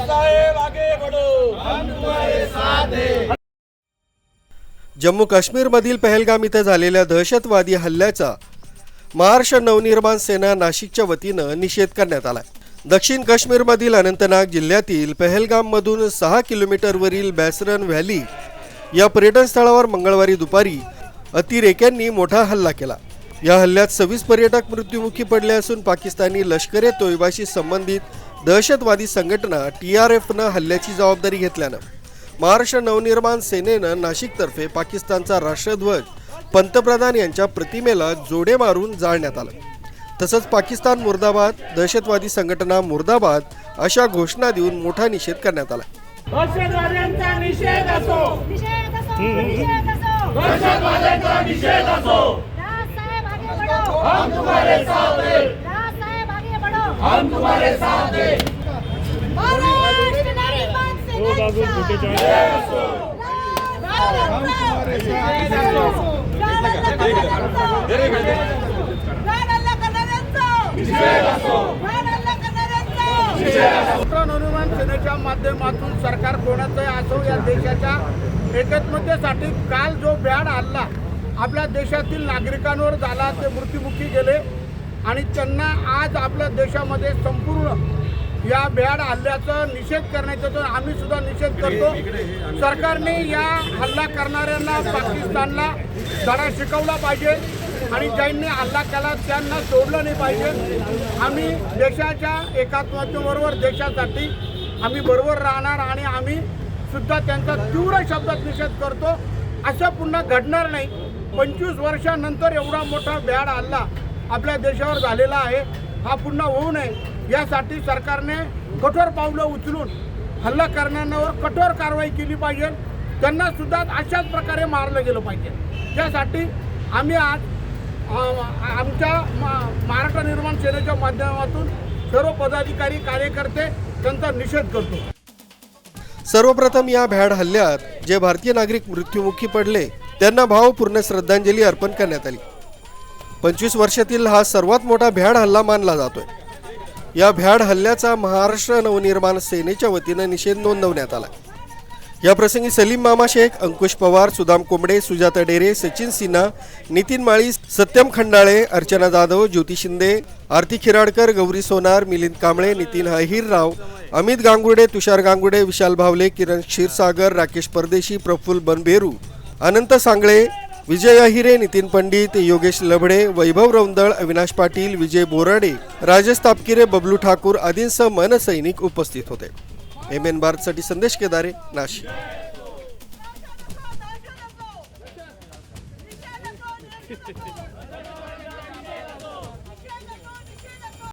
साहेब आगे बढ़ो. जम्मू काश्मीरमधील पहलगाम इथं झालेल्या दहशतवादी हल्ल्याचा महाराष्ट्र नवनिर्माण सेना नाशिकच्या वतीनं निषेध करण्यात आला दक्षिण काश्मीरमधील अनंतनाग जिल्ह्यातील पहलगाममधून सहा किलोमीटरवरील बॅसरन व्हॅली या पर्यटनस्थळावर मंगळवारी दुपारी अतिरेक्यांनी मोठा हल्ला केला. या हल्ल्यात सव्वीस पर्यटक मृत्युमुखी पडले असून पाकिस्तानी लष्कर ए तोयबाशी संबंधित दहशतवादी संघटना टी आर एफनं हल्ल्याची जबाबदारी घेतल्यानं महाराष्ट्र नवनिर्माण सेनेनं नाशिकतर्फे पाकिस्तानचा राष्ट्रध्वज पंतप्रधान यांच्या प्रतिमेला जोडे मारून जाळण्यात आलं. तसंच पाकिस्तान मुर्दाबाद दहशतवादी संघटना मुर्दाबाद अशा घोषणा देऊन मोठा निषेध करण्यात आला. दहशतवाद्यांचा निषेध असो निषेध असो निषेध असो दहशतवाद्यांचा निषेध असो राज साहेब आगे बढ़ो हम तुम्हारे साथ हैं। राज साहेब आगे बढ़ो हम तुम्हारे साथ हैं महाराष्ट्र नवनिर्माण सेनेच्या माध्यमातून सरकार कोणाचंही असो या देशाच्या एकत्मतेसाठी काल जो भ्याड हल्ला आपल्या देशातील नागरिकांवर झाला ते मृत्युमुखी गेले आणि त्यांना आज आपल्या देशामध्ये संपूर्ण या भ्याड हल्ल्याचा निषेध करण्याचा तर आम्ही सुद्धा निषेध करतो सरकारने या हल्ला करणाऱ्यांना पाकिस्तानला धडा शिकवला पाहिजे आणि ज्यांनी हल्ला केला त्यांना सोडलं नाही पाहिजे. आम्ही देशाच्या एकात्मतेबरोबर देशासाठी आम्ही बरोबर राहणार आणि आम्ही सुद्धा त्यांचा तीव्र शब्दात निषेध करतो. असं पुन्हा घडणार नाही. पंचवीस वर्षानंतर एवढा मोठा व्याड हल्ला आपल्या देशावर झालेला आहे हा पुन्हा होऊ नये. यासाठी सरकारने कठोर पावलं उचलून हल्ला करणाऱ्यांवर कठोर कारवाई केली पाहिजे. त्यांना सुद्धा अशाच प्रकारे मारलं गेलं पाहिजे. त्यासाठी आम्ही आज आमच्या मा- महाराष्ट्र निर्माण सेनेच्या माध्यमातून सर्व पदाधिकारी कार्यकर्ते त्यांचा निषेध करतो. सर्वप्रथम या भ्याड हल्ल्यात जे भारतीय नागरिक मृत्युमुखी पडले त्यांना भावपूर्ण श्रद्धांजली अर्पण करण्यात आली. पंचवीस वर्षातील हा सर्वात मोठा भ्याड हल्ला मानला जातोय. या भ्याड हल्ल्याचा महाराष्ट्र नवनिर्माण सेनेच्या वतीनं निषेध नोंदवण्यात आला. या प्रसंगी सलीम मामा शेख अंकुश पवार सुदाम कोंबडे सुजाता डेरे सचिन सिन्हा नितीन माळी सत्यम खंडाळे अर्चना जाधव ज्योती शिंदे आरती खिराडकर गौरी सोनार मिलिंद कांबळे नितीन अहिरराव अमित गांगुर्डे तुषार गांगुर्डे विशाल भावले किरण क्षीरसागर राकेश परदेशी प्रफुल्ल बनबेरू अनंत सांगळे विजय अहिरे नितीन पंडित योगेश लभडे वैभव रौंदळ अविनाश पाटील विजय बोराडे राजेश तापकिरे बबलू ठाकूर आदींसह मनसैनिक उपस्थित होते. एम एन भारतसाठी संदेश केदारे नाशिक.